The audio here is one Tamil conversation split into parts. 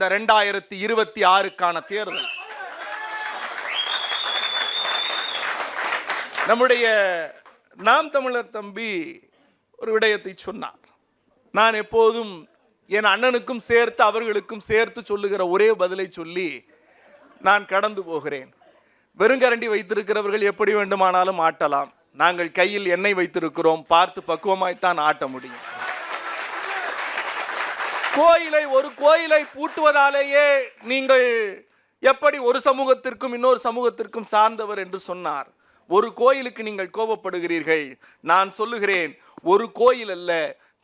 இந்த ரெண்டாயிரத்தி இருபத்தி ஆறுக்கான தேர்தல். நம்முடைய நாம் தமிழர் தம்பி ஒரு விடயத்தை சொன்னார். நான் எப்போதும் என் அண்ணனுக்கும் சேர்த்து அவர்களுக்கும் சேர்த்து சொல்லுகிற ஒரே பதிலை சொல்லி நான் கடந்து போகிறேன். வெறுங்கரண்டி வைத்திருக்கிறவர்கள் எப்படி வேண்டுமானாலும் ஆட்டலாம். நாங்கள் கையில் எண்ணெய் வைத்திருக்கிறோம். பார்த்து பக்குவமாய்த்தான் ஆட்ட முடியும். கோயிலை ஒரு கோயிலை பூட்டுவதாலேயே நீங்கள் எப்படி ஒரு சமூகத்திற்கும் இன்னொரு சமூகத்திற்கும் சார்ந்தவர் என்று சொன்னார். ஒரு கோயிலுக்கு நீங்கள் கோபப்படுகிறீர்கள். நான் சொல்லுகிறேன் ஒரு கோயில் அல்ல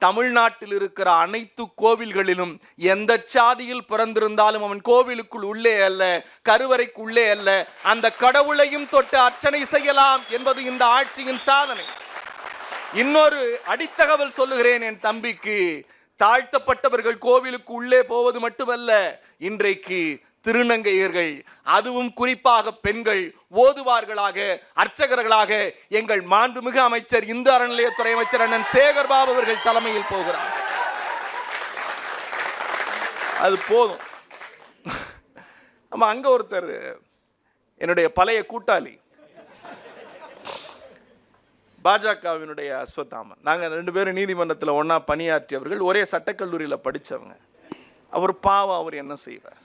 தமிழ்நாட்டில் இருக்கிற அனைத்து கோவில்களிலும் எந்த சாதியில் பிறந்திருந்தாலும் அவன் கோவிலுக்குள் உள்ளே அல்ல கருவறைக்கு உள்ளே அல்ல அந்த கடவுளையும் தொட்டு அர்ச்சனை செய்யலாம் என்பது இந்த ஆட்சியின் சாதனை. இன்னொரு அடித்தகவல் சொல்லுகிறேன் என் தம்பிக்கு. தாழ்த்தப்பட்டவர்கள் கோவிலுக்கு உள்ளே போவது மட்டுமல்ல இன்றைக்கு திருநங்கையர்கள் அதுவும் குறிப்பாக பெண்கள் ஓதுவார்களாக அர்ச்சகர்களாக எங்கள் மாண்புமிகு அமைச்சர் இந்து அறநிலையத்துறை அமைச்சர் அண்ணன் சேகர் பாபு அவர்கள் தலைமையில் போகிறார். அது போதும். ஆமாம் அங்க ஒருத்தர் என்னுடைய பழைய கூட்டாளி. பாஜகவினுடைய அஸ்வத்தாமன். நாங்கள் ரெண்டு பேரும் நீதிமன்றத்தில் ஒன்றா பணியாற்றியவர்கள் ஒரே சட்டக்கல்லூரியில் படித்தவங்க அவர் பாவம் அவர் என்ன செய்வார்?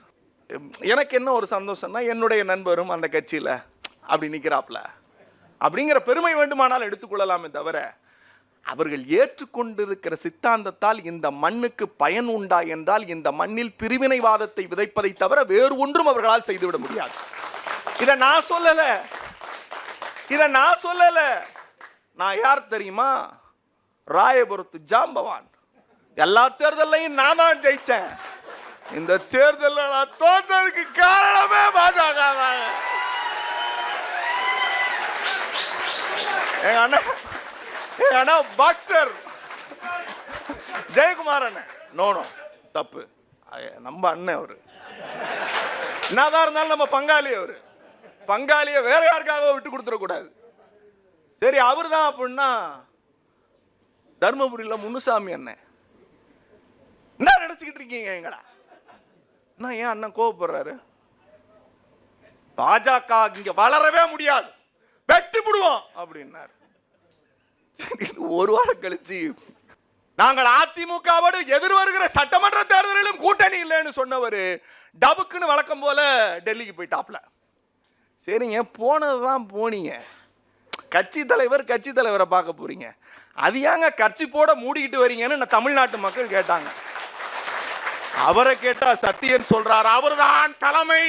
எம், எனக்கு என்ன ஒரு சந்தோஷம்னா என்னுடைய நண்பரும் அந்த கட்சியில் அப்படி நிற்கிறாப்ல அப்படிங்கிற பெருமை வேண்டுமானால் எடுத்துக்கொள்ளலாமே தவிர அவர்கள் ஏற்றுக்கொண்டிருக்கிற சித்தாந்தத்தால் இந்த மண்ணுக்கு பயன் உண்டா என்றால் இந்த மண்ணில் பிரிவினைவாதத்தை விதைப்பதை தவிர வேறு ஒன்றும் அவர்களால் செய்துவிட முடியாது. இதை நான் சொல்லலை. இதை நான் சொல்லலை. நான் யார் தெரியுமா? ராயபுரத்து ஜாம்பவான். எல்லா தேர்தலையும் நான் தான் ஜெயிச்சேன். இந்த தேர்தலில் நான் தோற்றதுக்கு காரணமே பாஜக எங்க அண்ணா எங்க அண்ணா பாக்ஸர் ஜெயக்குமார் அண்ணன் நோனோ தப்பு. நம்ம அண்ணன் அவரு. என்னதான் இருந்தாலும் நம்ம பங்காளி அவரு. பங்காளியை வேற யாருக்காக விட்டு கொடுத்துடக்கூடாது சரி அவர் தான் அப்படின்னா தர்மபுரியில் முனுசாமி அண்ணன். என்ன நினச்சிக்கிட்டு இருக்கீங்க எங்களா? என்ன ஏன் அண்ணன் கோவப்படுறாரு? பாஜக இங்க வளரவே முடியாது. வெட்டி விடுவோம் அப்படின்னாரு. ஒரு வாரம் கழிச்சு நாங்கள் அதிமுகவோடு எதிர் வருகிற சட்டமன்ற தேர்தலிலும் கூட்டணி இல்லைன்னு சொன்னவர் டபுக்குன்னு வழக்கம் போல டெல்லிக்கு போயிட்டாப்ல. சரிங்க போனதுதான் போனீங்க. கட்சி தலைவர் கட்சி தலைவரை பார்க்க போறீங்க. அது ஏங்க கட்சி போட மூடிக்கிட்டு வரீங்கன்னு நான் தமிழ்நாட்டு மக்கள் கேட்டாங்க. அவரை கேட்டா சத்தியன் சொல்றாரு அவர்தான் தலைமை.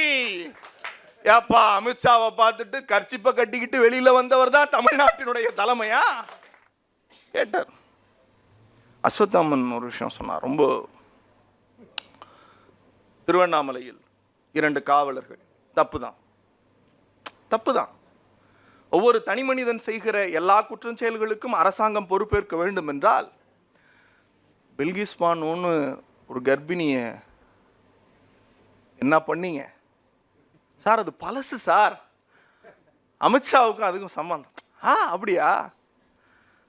ஏப்பா அமித்ஷாவை பார்த்துட்டு கர்ச்சிப்பை கட்டிக்கிட்டு வெளியில வந்தவர் தான் தமிழ்நாட்டினுடைய தலைமையா? கேட்டார். அஸ்வத்தாமன் ஒரு விஷயம் சொன்னார் ரொம்ப திருவண்ணாமலையில் இரண்டு காவலர்கள் தப்பு தான் தப்பு தான் ஒவ்வொரு தனி மனிதன் செய்கிற எல்லா குற்றம் செயல்களுக்கும் அரசாங்கம் பொறுப்பேற்க வேண்டும் என்றால் பில்கிஸ் ஒன்று ஒரு கர்ப்பிணிய என்ன பண்ணீங்க? சார் அது பழசு சார். அமித்ஷாவுக்கும் அதுக்கும் சம்பந்தம். ஆ அப்படியா?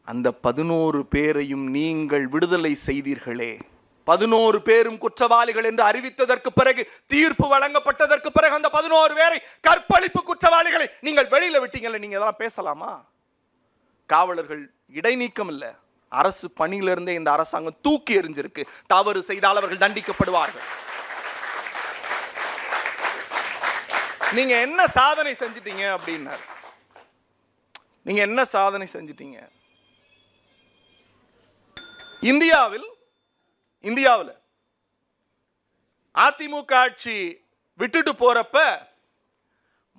அந்த பதினோரு பேரையும் நீங்கள் விடுதலை செய்தீர்களே. பதினோரு பேரும் குற்றவாளிகள் என்று அறிவித்ததற்கு பிறகு தீர்ப்பு வழங்கப்பட்டதற்கு பிறகு அந்த பதினோரு பேரை கற்பழிப்பு குற்றவாளிகளை நீங்கள் வெளியில விட்டீங்கல்ல நீங்க இதெல்லாம் பேசலாமா? காவலர்கள் இடைநீக்கம் இல்ல. அரசு பணியிலிருந்தே இந்த அரசாங்கம் தூக்கி எறிஞ்சிருக்கு. தவறு செய்தால் அவர்கள் தண்டிக்கப்படுவார்கள். நீங்க என்ன சாதனை செஞ்சிட்டீங்க அப்படின்னாரு. நீங்க என்ன சாதனை செஞ்சிட்டீங்க? இந்தியாவில் இந்தியாவில். அதிமுக ஆட்சி விட்டுட்டு போறப்ப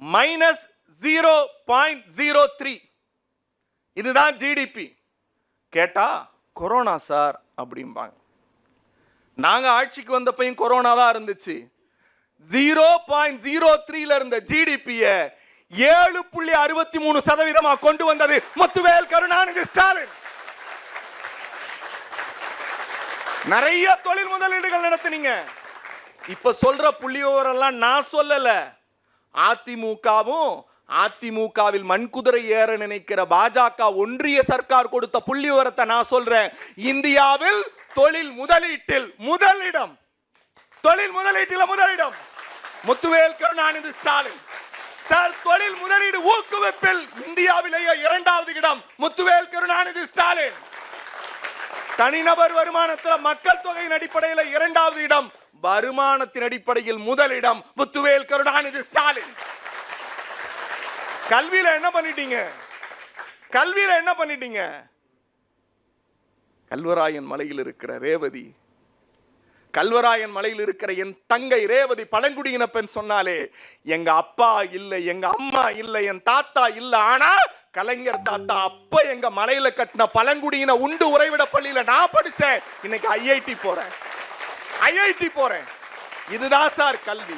minus zero point zero three இதுதான் ஜிடிபி கேட்டா கொரோனா சார் அப்படிம்பாங்க. நாங்க ஆட்சிக்கு வந்தப்பையும் கொரோனா தான் இருந்துச்சு. ஜீரோ பாயிண்ட் ஜீரோ த்ரீல இருந்த ஜிடிபிய ஏழு புள்ளி அறுபத்தி மூணு சதவீதமா கொண்டு வந்தது முத்துவேல் கருணாநிதி ஸ்டாலின். நிறைய தொழில் முதலீடுகள் நடத்தினீங்க. இப்ப சொல்ற புள்ளி விவரம்லாம் நான் சொல்லல. அதிமுகவும் அதிமுகவில் மண்குதிரை ஏற நினைக்கிற பாஜக ஒன்றிய சர்க்கார் கொடுத்த புள்ளி விவரத்தை நான் சொல்றேன். இந்தியாவில் தொழில் முதலீட்டில் முதலிடம். தொழில் முதலீட்டில் முதலிடம். முத்துவேல் கருணாநிதி ஸ்டாலின். சார் தொழில் முதலீடு ஊக்குவிப்பில் இந்தியாவிலேயே இரண்டாவது இடம் முத்துவேல் கருணாநிதி ஸ்டாலின். தனிநபர் வருமானத்தில் மக்கள் தொகையின் அடிப்படையில் இரண்டாவது இடம் வருமானத்தின் அடிப்படையில் முதலிடம் முத்துவேல் கருணாநிதி ஸ்டாலின். கல்வியில என்ன பண்ணிட்டீங்க? கல்வியில என்ன பண்ணிட்டீங்க? கல்வராயன் மலையில் இருக்கிற ரேவதி கல்வராயன் மலையில் இருக்கிற என் தங்கை ரேவதி பழங்குடியின பெண் சொன்னாலே எங்க அப்பா இல்ல எங்க அம்மா இல்லை என் தாத்தா இல்லை ஆனா கலைஞர் தாத்தா அப்ப எங்க மலையில கட்டின பழங்குடியின உண்டு உறைவிட பள்ளியில நான் படிச்சேன். இன்னைக்கு ஐஐடி போறேன். ஐஐடி போறேன். இதுதான் சார் கல்வி.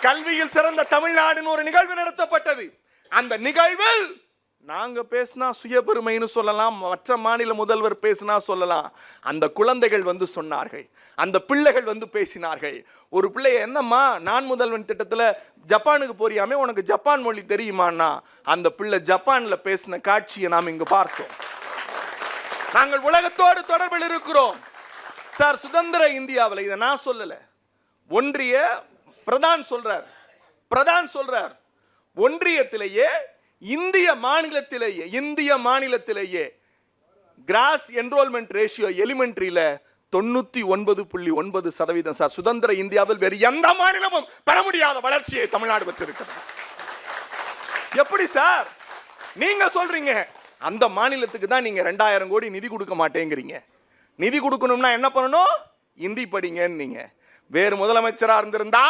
கல்வியில் சிறந்த தமிழ்நாடுன்னு ஒரு நிகழ்வு நடத்தப்பட்டது. அந்த நிகழ்வில் நாங்கள் பேசினா சுயபெருமைன்னு சொல்லலாம் மற்ற மாநில முதல்வர் பேசினா சொல்லலாம். அந்த குழந்தைகள் வந்து சொன்னார்கள். அந்த பிள்ளைகள் வந்து பேசினார்கள். ஒரு பிள்ளைய என்னம்மா நான் முதல்வன் திட்டத்தில் ஜப்பானுக்கு போறியாமே உனக்கு ஜப்பான் மொழி தெரியுமான்னா அந்த பிள்ளை ஜப்பானில் பேசின காட்சியை நாம் இங்கு பார்த்தோம். நாங்கள் உலகத்தோடு தொடர்பில் இருக்கிறோம். சார் சுதந்திர இந்தியாவில் இதை நான் சொல்லலை. ஒன்றிய பிரதான் சொல்றார். பிரதான் சொல்றார். ஒன்றியத்திலேயே இந்திய மாநிலத்திலேயே இந்திய மாநிலத்திலேயே கிராஸ் என்ரோல்மெண்ட் ரேஷியோ எலிமெண்ட்ரியில தொண்ணூத்தி ஒன்பது புள்ளி ஒன்பது சதவீதம் சார் சுதந்திர இந்தியாவில் வேறு எந்த மாநிலமும் பெற முடியாத வளர்ச்சியை தமிழ்நாடு வச்சிருக்கிறது எப்படி சார் நீங்க சொல்றீங்க அந்த மாநிலத்துக்கு தான் நீங்க ரெண்டாயிரம் கோடி நிதி கொடுக்க மாட்டேங்கிறீங்க. நிதி கொடுக்கணும்னா என்ன பண்ணணும்? இந்தி படிங்கன்னு நீங்க வேறு முதலமைச்சராக இருந்திருந்தா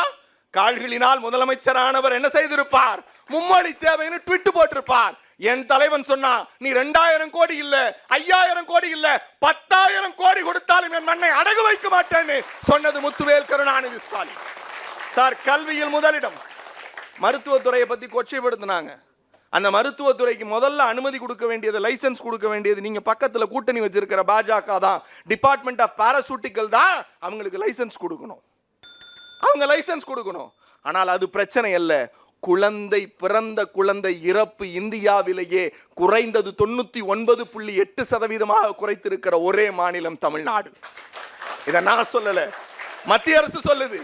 கால்களினால் முதலமைச்சரானவர் என்ன செய்திருப்பார்? மும்மொழி தேவைன்னு ட்விட்டு போட்டிருப்பார். என் தலைவன் சொன்னா நீ ரெண்டாயிரம் கோடி இல்ல ஐயாயிரம் கோடி இல்ல பத்தாயிரம் கோடி கொடுத்தாலும் என் மண்ணை அடகு வைக்க மாட்டேன்னு சொன்னது முத்துவேல் கருணாநிதி ஸ்டாலின். சார் கல்வியில் முதலிடம். மருத்துவத்துறையை பத்தி கொச்சைப்படுத்தினாங்க. அந்த மருத்துவத்துறைக்கு முதல்ல அனுமதி கொடுக்க வேண்டியது லைசென்ஸ் கொடுக்க வேண்டியது நீங்க பக்கத்துல கூட்டணி வச்சிருக்கிற பாஜக தான். டிபார்ட்மெண்ட் ஆஃப் பாராசூட்டிக்கல் தான் அவங்களுக்கு லைசென்ஸ் கொடுக்கணும். அவங்க லைசன்ஸ் கொடுக்கணும். ஆனால் அது பிரச்சனை அல்ல. குழந்தை பிறந்த குழந்தை இறப்பு இந்தியாவிலேயே குறைந்தது தொண்ணூத்தி ஒன்பது புள்ளி எட்டு சதவீதமாக குறைத்திருக்கிற ஒரே மாநிலம் தமிழ்நாடு. இதை நான் சொல்லல. மத்திய அரசு சொல்லுது.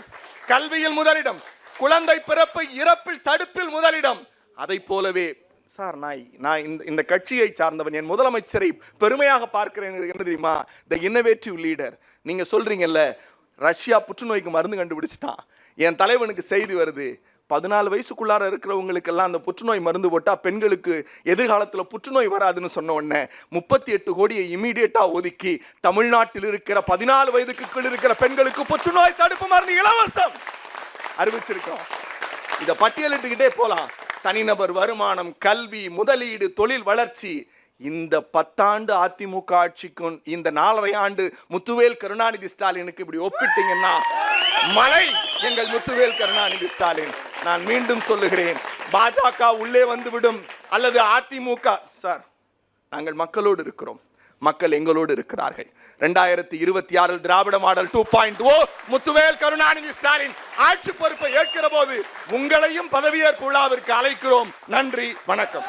கல்வியில் முதலிடம் குழந்தை பிறப்பு இறப்பில் தடுப்பில் முதலிடம். அதை போலவே சார் நான் நான் இந்த இந்த கட்சியை சார்ந்தவன் என் முதலமைச்சரை பெருமையாக பார்க்கிறேன் என்ன தெரியுமா? த இன்னோவேட்டிவ் லீடர் நீங்க சொல்றீங்கல்ல ரஷ்யா புற்றுநோய்க்கு மருந்து கண்டுபிடிச்சிட்டான். என் தலைவனுக்கு செய்தி வருது. பதினாலு வயசுக்குள்ளார இருக்கிறவங்களுக்கெல்லாம் அந்த புற்றுநோய் மருந்து போட்டா பெண்களுக்கு எதிர்காலத்தில் புற்றுநோய் வராதுன்னு சொன்ன உடனே முப்பத்தி எட்டு கோடியை இமீடியட்டாக ஒதுக்கி தமிழ்நாட்டில் இருக்கிற பதினாலு வயதுக்கு கீழ் இருக்கிற பெண்களுக்கு புற்றுநோய் தடுப்பு மருந்து இலவசம்! அறிவிச்சிருக்கோம் இதை பட்டியலிட்டுக்கிட்டே போகலாம் தனிநபர் வருமானம் கல்வி முதலீடு தொழில் வளர்ச்சி இந்த பத்தாண்டு அதிமுக ஆட்சிக்கும் இந்த நாலரை ஆண்டு முத்துவேல் கருணாநிதி ஸ்டாலினுக்கு இப்படி ஒப்பிட்டீங்கன்னா மலை எங்கள் முத்துவேல் கருணாநிதி ஸ்டாலின். நான் மீண்டும் சொல்லுகிறேன் பாஜக உள்ளே வந்துவிடும் அல்லது அதிமுக சார் நாங்கள் மக்களோடு இருக்கிறோம். மக்கள் எங்களோடு இருக்கிறார்கள். ரெண்டாயிரத்தி இருபத்தி ஆறில் Dravida model two point O Muthuvel Karunanidhi Stalin ஆட்சி பொறுப்பை ஏற்கிற போது உங்களையும் பதவியேற்பு விழாவிற்கு அழைக்கிறோம். நன்றி வணக்கம்.